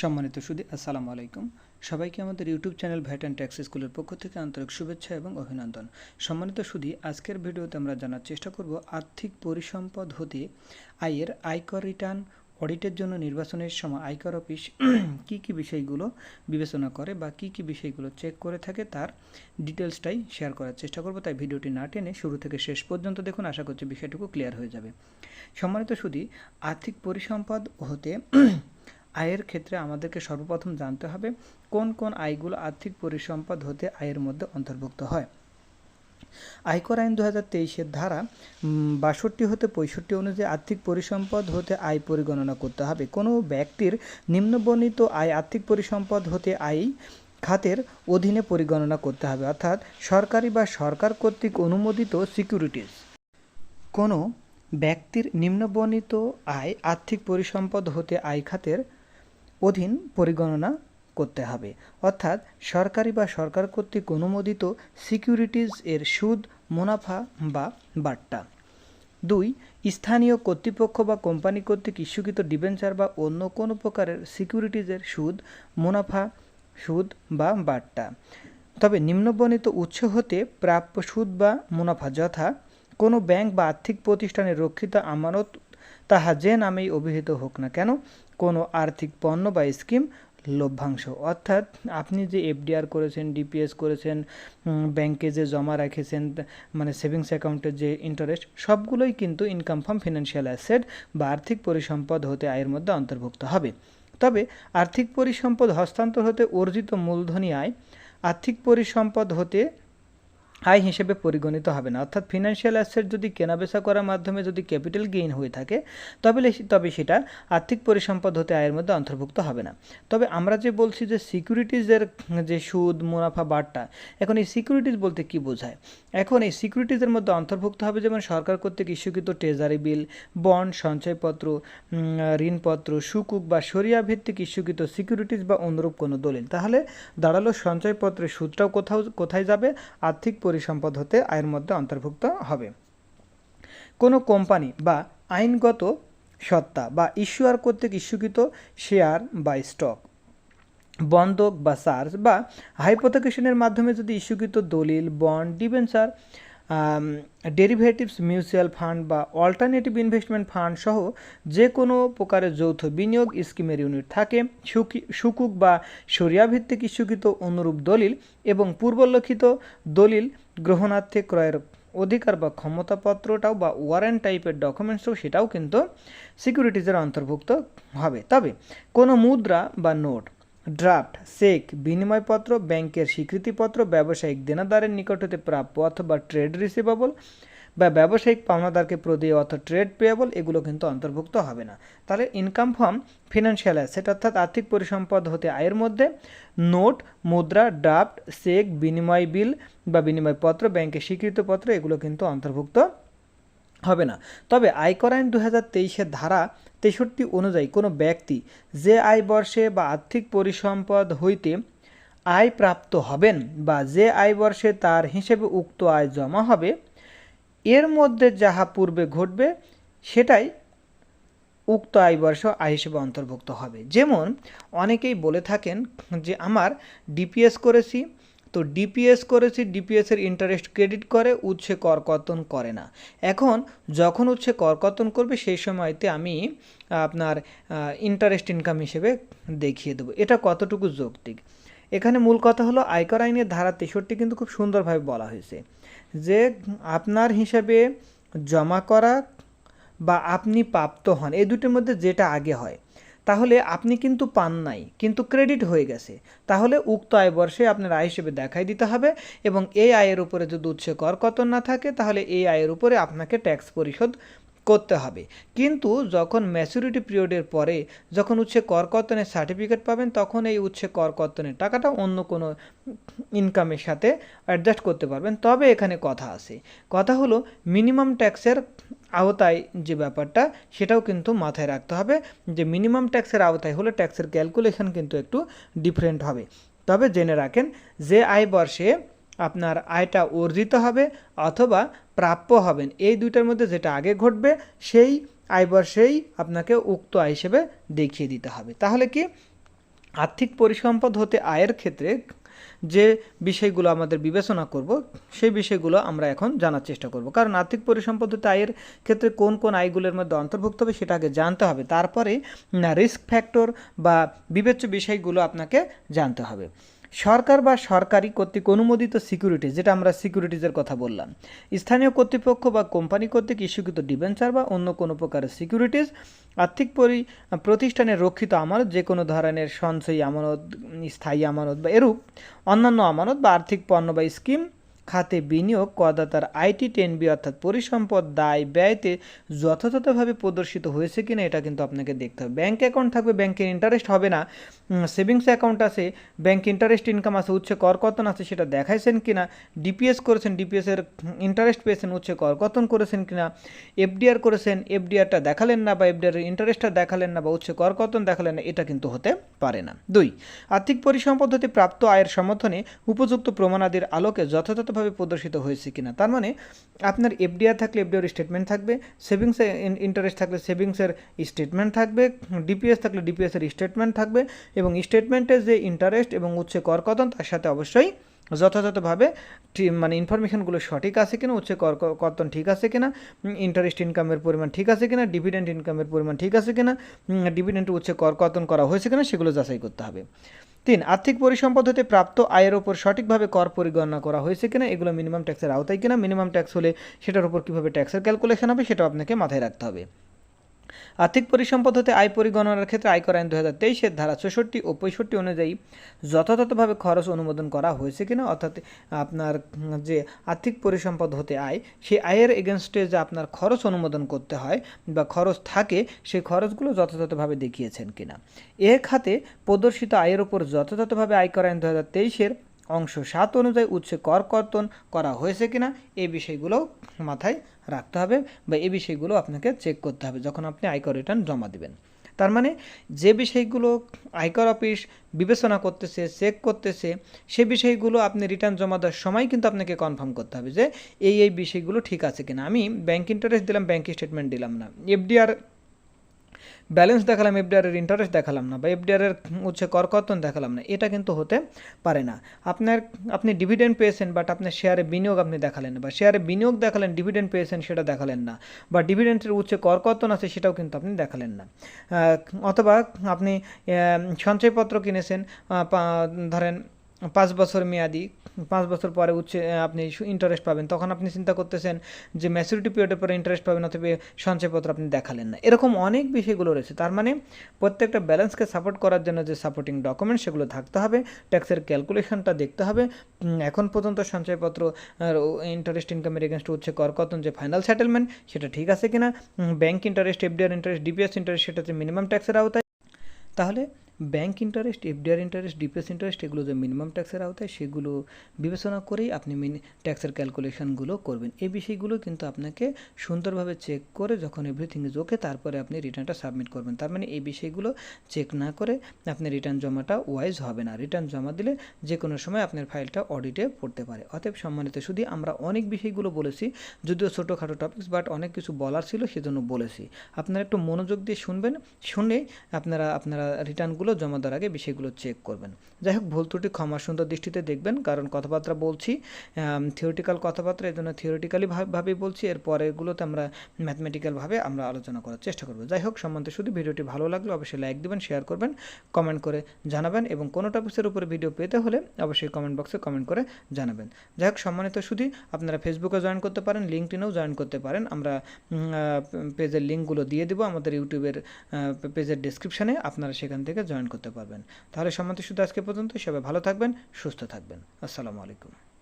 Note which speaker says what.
Speaker 1: সম্মানিত সুদী, আসসালামু আলাইকুম। সবাইকে আমাদের YouTube channel VAT and tax স্কুলের পক্ষ থেকে আন্তরিক শুভেচ্ছা এবং অভিনন্দন। সম্মানিত সুদী, আজকের ভিডিওতে আমরা জানার চেষ্টা করব আর্থিক পরিসম্পদ হতে, আয়ের আয়কর রিটার্ন, অডিটের জন্য নির্বাচনের সময় আয়কর অফিস, কী কী বিষয়গুলো বিবেচনা করে বা কী কী বিষয়গুলো চেক করে থাকে তার ডিটেলসটাই শেয়ার করার চেষ্টা করব। তাই ভিডিওটি না টেনে শুরু থেকে শেষ পর্যন্ত দেখুন, আশা করছি বিষয়টুকু ক্লিয়ার হয়ে যাবে। সম্মানিত সুদী, আর্থিক পরিসম্পদ হতে আয়ের ক্ষেত্রে আমাদেরকে সর্বপ্রথম জানতে হবে কোন কোন আয়গুলো আর্থিক পরিসম্পদ হতে আয়ের মধ্যে অন্তর্ভুক্ত হয়। আয়কর আইন দু হাজার তেইশের ধারা বাষট্টি হতে পঁয়ষট্টি অনুযায়ী আর্থিক পরিসম্পদ হতে আয় পরিগণনা করতে হবে। কোনো ব্যক্তির নিম্নবর্ণিত আয় আর্থিক পরিসম্পদ হতে আয় খাতের অধীনে পরিগণনা করতে হবে, অর্থাৎ সরকারি বা সরকার কর্তৃক অনুমোদিত সিকিউরিটিজ। কোনো ব্যক্তির নিম্নবর্ণিত আয় আর্থিক পরিসম্পদ হতে আয় খাতের অধীন পরিগণনা করতে হবে। অর্থাৎ সরকারি বা সরকার কর্তৃক অনুমোদিত সিকিউরিটিজ এর সুদ, মুনাফা বা বাট্টা। দুই, স্থানীয় কর্তৃপক্ষ বা কোম্পানি কর্তৃক ইস্যুকৃত ডিবেঞ্চার বা অন্য কোনো প্রকারের সিকিউরিটিজের সুদ, মুনাফা সুদ বা বাট্টা। তবে নিম্নবর্ণিত উৎস হতে প্রাপ্য সুদ বা মুনাফা, যথা কোনো ব্যাংক বা আর্থিক প্রতিষ্ঠানের রক্ষিত আমানত তাহা যে নামেই অভিহিত হোক না কেন, কোনো আর্থিক পণ্য বা স্কিম লভ্যাংশ। অর্থাৎ আপনি যে এফডিআর করেছেন ডিপিএস করেছেন ব্যাংকে যে জমা রেখেছেন মানে সেভিংস অ্যাকাউন্টের যে ইন্টারেস্ট সবগুলোই কিন্তু ইনকাম ফ্রম ফিনান্সিয়াল অ্যাসেট বা আর্থিক পরিসম্পদ হতে আয়ের মধ্যে অন্তর্ভুক্ত হবে। তবে আর্থিক পরিসম্পদ হস্তান্তর হতে অর্জিত মূলধনী আয়, আর্থিক পরিসম্পদ হতে আয় হিসেবে পরিগণিত হবে না। অর্থাৎ ফিনান্সিয়াল অ্যাসেট যদি কেনাবেচা করার মাধ্যমে যদি ক্যাপিটাল গেইন হয়ে থাকে তবে তবে সেটা আর্থিক পরিসম্পদ হতে আয়ের মধ্যে অন্তর্ভুক্ত হবে না। তবে আমরা যে বলছি যে সিকিউরিটিজের যে সুদ, মুনাফা বাড়টা এখন এই সিকিউরিটিজ বলতে কি বোঝায়? এখন এই সিকিউরিটিজের মধ্যে অন্তর্ভুক্ত হবে যেমন সরকার কর্তৃক ইস্যুকৃত ট্রেজারি বিল বন্ড সঞ্চয়পত্র ঋণপত্র, সুকুক বা সরিয়া ভিত্তিক ইস্যুকৃত সিকিউরিটিজ বা অনুরূপ কোনো দলিল। তাহলে দাঁড়াল সঞ্চয়পত্রের সুদটাও কোথাও কোথায় যাবে? আর্থিক পরিসম্পদ হতে আয়ের মধ্যে অন্তর্ভুক্ত হবে। কোনো কোম্পানি বা আইনগত সত্তা বা ইস্যুয়ার কর্তৃক ইস্যুকৃত শেয়ার বা স্টক, বন্ধক বা সার্চ বা হাইপোথেকেশনের মাধ্যমে যদি ইস্যুকৃত দলিল, bond, debenture derivatives, mutual fund বা অল্টারনেটিভ ইনভেস্টমেন্ট ফান্ড সহ যে কোনো প্রকারের যৌথ বিনিয়োগ স্কিমের ইউনিট থাকে সুকুক বা সরিয়াভিত্তিক ইস্যুকৃত অনুরূপ দলিল এবং পূর্বল্লিখিত দলিল গ্রহণার্থে ক্রয়ের অধিকার বা ক্ষমতাপত্রটাও বা ওয়ারেন্ট টাইপের ডকুমেন্টসও সেটাও কিন্তু সিকিউরিটিজের অন্তর্ভুক্ত হবে। তবে কোনো মুদ্রা বা নোট ড্রাফট চেক বিনিময়পত্র ব্যাংকের স্বীকৃতিপত্র, ব্যবসায়িক দেনাদারের নিকট হতে প্রাপ্য অথবা ট্রেড রিসিভেবল বা ব্যবসায়িক পাওনাদারকে প্রদেয় অর্থাৎ ট্রেড পেয়েবল এগুলো কিন্তু অন্তর্ভুক্ত হবে না। তাহলে ইনকাম ফর্ম ফিনান্সিয়াল অ্যাসেট অর্থাৎ আর্থিক পরিসম্পদ হতে আয়ের মধ্যে নোট মুদ্রা ড্রাফট চেক বিনিময় বিল বা বিনিময়পত্র ব্যাংকের স্বীকৃতিপত্র এগুলো কিন্তু অন্তর্ভুক্ত হবে না। তবে আয়কর আইন দু হাজার ধারা তেষট্টি অনুযায়ী কোনো ব্যক্তি যে আয় বর্ষে বা আর্থিক পরিসম্পদ হইতে আয় প্রাপ্ত হবেন বা যে আয় বর্ষে তার হিসেবে উক্ত আয় জমা হবে এর মধ্যে যাহা পূর্বে ঘটবে, সেটাই উক্ত আয় বর্ষ আয় হিসেবে অন্তর্ভুক্ত হবে। যেমন, অনেকেই বলে থাকেন যে, আমার ডিপিএস করেছি। তো ডিপিএস করেছি ডিপিএসের ইন্টারেস্ট ক্রেডিট করে উচ্ছে করকর্তন করে না। এখন, যখন উচ্ছে করকর্তন করবে, সেই সময়তে আমি আপনার ইন্টারেস্ট ইনকাম হিসেবে দেখিয়ে দেবো। এটা কতটুকু যৌক্তিক? এখানে মূল কথা হলো, আয়কর আইনের ধারা তেষট্টি কিন্তু খুব সুন্দরভাবে বলা হয়েছে। যে আপনার হিসাবে জমা করা বা আপনি প্রাপ্ত হন, এই দুটির মধ্যে যেটা আগে হয়, তাহলে আপনি কিন্তু পান নাই, কিন্তু ক্রেডিট হয়ে গেছে। তাহলে উক্ত আয় বর্ষে আপনার আয় হিসেবে দেখাই দিতে হবে এবং এই আয়ের উপরে যদি উৎসে কর কত না থাকে, তাহলে এই আয়ের উপরে আপনাকে ট্যাক্স পরিশোধ করতে হবে। কিন্তু যখন ম্যাচুরিটি পিরিয়ডের পরে যখন উচ্ছে করকর্তনের সার্টিফিকেট পাবেন, তখন এই উচ্ছে করকর্তনের টাকাটা অন্য কোনো ইনকামের সাথে অ্যাডজাস্ট করতে পারবেন। তবে এখানে কথা আছে। কথা হলো মিনিমাম ট্যাক্সের আওতায় যে ব্যাপারটা, সেটাও কিন্তু মাথায় রাখতে হবে। যে মিনিমাম ট্যাক্সের আওতায় হলে ট্যাক্সের ক্যালকুলেশন কিন্তু একটু ডিফারেন্ট হবে। তবে জেনে রাখেন, যে আয় বর্ষে আপনার আয়টা অর্জিত হবে অথবা প্রাপ্য হবেন এই দুইটার মধ্যে যেটা আগে ঘটবে, সেই আয় বর্ষেই আপনাকে উক্ত আয় হিসেবে দেখিয়ে দিতে হবে। তাহলে কি? আর্থিক পরিসম্পদ হতে আয়ের ক্ষেত্রে যে বিষয়গুলো আমাদের বিবেচনা করব, সেই বিষয়গুলো আমরা এখন জানার চেষ্টা করব। কারণ আর্থিক পরিসম্পদ হতে আয়ের ক্ষেত্রে কোন কোন আয়গুলোর মধ্যে অন্তর্ভুক্ত হবে সেটা আগে জানতে হবে। তারপরে রিস্ক ফ্যাক্টর বা বিবেচ্য বিষয়গুলো আপনাকে জানতে হবে। সরকার বা সরকারি কর্তৃক অনুমোদিত সিকিউরিটি, যেটা আমরা সিকিউরিটিজের কথা বললাম। স্থানীয় কর্তৃপক্ষ বা কোম্পানি কর্তৃক ইস্যুকৃত ডিবেঞ্চার বা অন্য কোনো প্রকারের সিকিউরিটিজ, আর্থিক পরি, প্রতিষ্ঠানে রক্ষিত আমানত, যে কোনো ধরনের সঞ্চয়ী আমানত, স্থায়ী আমানত বা এরূপ, অন্যান্য আমানত বা আর্থিক পণ্য বা স্কিম খাতে বিনিয়োগ করদাতার আইটি টেন বি অর্থাৎ পরিসম্পদ দায় ব্যয়তে যথাযথভাবে প্রদর্শিত হয়েছে কিনা এটা কিন্তু আপনাকে দেখতে হবে। ব্যাঙ্ক অ্যাকাউন্ট থাকবে, ব্যাংকের ইন্টারেস্ট হবে না। সেভিংস অ্যাকাউন্ট আছে, ব্যাংক ইন্টারেস্ট ইনকাম আছে, উচ্চ করকতন আছে সেটা দেখাইছেন কিনা, ডিপিএস করেছেন ডিপিএসের ইন্টারেস্ট পেয়েছেন, উচ্চ করকতন করেছেন কিনা, এফডিআর করেছেন, এফডিআরটা দেখালেন না বা এফডিআর ইন্টারেস্টটা দেখালেন না বা উচ্চ করকতন দেখালেন না, এটা কিন্তু হতে পারে না। দুই, আর্থিক পরিসম্পদ হতে প্রাপ্ত আয়ের সমর্থনে উপযুক্ত প্রমাণাদির আলোকে যথাযথ ভাবে প্রদর্শিত হয়েছে কিনা। তার মানে আপনার এফডিআর থাকলে এফডিআর স্টেটমেন্ট থাকবে সেভিংসে ইন্টারেস্ট থাকলে সেভিংসের স্টেটমেন্ট থাকবে ডিপিএস থাকলে ডিপিএসের স্টেটমেন্ট থাকবে এবং স্টেটমেন্টের যে ইন্টারেস্ট এবং উচ্ছে কর কতন, তার সাথে অবশ্যই যথাযথভাবে মানে ইনফরমেশনগুলো সঠিক আছে কিনা কর কর্তন ঠিক আছে কিনা ইন্টারেস্ট ইনকামের পরিমাণ ঠিক আছে কিনা ডিভিডেন্ট ইনকামের পরিমাণ ঠিক আছে কিনা ডিভিডেন্ট উচ্চ কর কর্তন করা হয়েছে কিনা, সেগুলো যাচাই করতে হবে। তিন, আর্থিক পরিসম্পদ হতে প্রাপ্ত আয়ের ওপর সঠিকভাবে কর পরিগণনা করা হয়েছে কিনা, এগুলো মিনিমাম ট্যাক্সের আওতায় কিনা মিনিমাম ট্যাক্স হলে সেটার উপর কীভাবে ট্যাক্সের ক্যালকুলেশন হবে সেটাও আপনাকে মাথায় রাখতে হবে। আর্থিক পরিসম্পদ হতে আয় পরিগণনার ক্ষেত্রে আয়কর আইন দু হাজার তেইশের ধারা চৌষট্টি ও পঁয়ষট্টি অনুযায়ী যথাযথভাবে খরচ অনুমোদন করা হয়েছে কিনা, অর্থাৎ, আপনার, যে আর্থিক পরিসম্পদ হতে আয়, সেই আয়ের এগেনস্টে যে আপনার খরচ অনুমোদন করতে হয় বা খরচ থাকে, সেই খরচগুলো যথাযথভাবে দেখিয়েছেন কিনা। এ খাতে প্রদর্শিত আয়ের ওপর যথাযথভাবে আয়কর আইন দু হাজার তেইশের অংশ সাত অনুযায়ী উৎসে কর কর্তন করা হয়েছে কিনা এই বিষয়গুলো মাথায় রাখতে হবে বা এই বিষয়গুলো আপনাকে চেক করতে হবে যখন আপনি আয়কর রিটার্ন জমা দেবেন। তার মানে যে বিষয়গুলো আয়কর অফিস বিবেচনা করতেছে চেক করতেছে, সে বিষয়গুলো আপনি রিটার্ন জমা দেওয়ার সময় কিন্তু আপনাকে কনফার্ম করতে হবে যে এই এই বিষয়গুলো ঠিক আছে কিনা। আমি ব্যাঙ্ক ইন্টারেস্ট দিলাম ব্যাঙ্ক স্টেটমেন্ট দিলাম না। এফডিআর ব্যালেন্স দেখালাম এফডিআরের ইন্টারেস্ট দেখালাম না বা এফডিআরের হচ্ছে করকর্তন দেখালাম না, এটা কিন্তু হতে পারে না। আপনার, আপনি ডিভিডেন্ড পেয়েছেন বাট আপনার শেয়ারে বিনিয়োগ আপনি দেখালেন বা শেয়ারে বিনিয়োগ দেখালেন ডিভিডেন্ড পেয়েছেন সেটা দেখালেন না বা ডিভিডেন্টের উচ্চে করকর্তন আছে সেটাও কিন্তু আপনি দেখালেন না। অথবা আপনি সঞ্চয়পত্র কিনেছেন ধরেন পাঁচ বছর মেয়াদি, পাঁচ বছর পরে উচ্ছে আপনি ইন্টারেস্ট পাবেন। তখন আপনি চিন্তা করতেছেন যে ম্যাচুরিটি পিরিয়ডের পরে ইন্টারেস্ট পাবেন অথবা সঞ্চয়পত্র আপনি দেখালেন না। এরকম অনেক বিষয়গুলো রয়েছে। তার মানে প্রত্যেকটা ব্যালেন্সকে সাপোর্ট করার জন্য যে সাপোর্টিং ডকুমেন্ট সেগুলো থাকতে হবে ট্যাক্সের ক্যালকুলেশনটা দেখতে হবে। এখন পর্যন্ত সঞ্চয়পত্র ইন্টারেস্ট ইনকামের এগেনস্ট উচ্ছে করকতন যে ফাইনাল সেটেলমেন্ট সেটা ঠিক আছে কিনা? Bank interest FDR interest DPS interest সেটা হচ্ছে মিনিমাম ট্যাক্সের আওতায়। তাহলে bank interest FDR interest DPS interest এগুলো যে মিনিমাম ট্যাক্সের আওতায়, সেগুলো বিবেচনা করেই আপনি মিনি ট্যাক্সের ক্যালকুলেশনগুলো করবেন। এই বিষয়গুলো কিন্তু আপনাকে সুন্দরভাবে চেক করে যখন এভরিথিং ইজ ওকে তারপরে আপনি রিটার্নটা সাবমিট করবেন। তার মানে এই বিষয়গুলো চেক না করে আপনি রিটার্ন জমাটা ওয়াইজ হবে না। রিটার্ন জমা দিলে যে কোনো সময় আপনার ফাইলটা অডিটে পড়তে পারে। অতএব সম্মানিত, শুধু আমরা অনেক বিষয়গুলো বলেছি, যদিও ছোটোখাটো টপিক্স বাট অনেক কিছু বলার ছিল, সেজন্য বলেছি। আপনারা একটু মনোযোগ দিয়ে শুনবেন, শুনে আপনারা আপনারা রিটার্নগুলো বিষয়গুলো জমা দেওয়ার আগে বিষয়গুলো চেক করবেন। যাই হোক, ভুল ত্রুটি ক্ষমা সুন্দর দৃষ্টিতে দেখবেন, কারণ কথাবার্তা বলছি থিওরিটিক্যাল কথাবার্তা, এই জন্য থিওরিটিক্যালি ভাবেই বলছি, এর পরেরগুলোতে আমরা ম্যাথমেটিক্যালভাবে আমরা আলোচনা করার চেষ্টা করব। যাই হোক, সম্বন্ধে শুধু ভিডিওটি ভালো লাগলে অবশ্যই লাইক দেবেন শেয়ার করবেন কমেন্ট করে জানাবেন এবং কোনো টপিক্সের উপরে ভিডিও পেতে হলে অবশ্যই কমেন্ট বক্সে কমেন্ট করে জানাবেন। যাই হোক, সম্মানিত শুধু আপনারা ফেসবুকে জয়েন করতে পারেন লিঙ্কটিনেও জয়েন করতে পারেন। আমরা পেজের লিঙ্কগুলো দিয়ে দেবো আমাদের ইউটিউবের পেজের ডিসক্রিপশানে আপনারা সেখান থেকে জয়েন করতে পারবেন। তাহলে সম্মতি শুধু আজকে পর্যন্ত সবাই ভালো থাকবেন সুস্থ থাকবেন। আসসালামু আলাইকুম।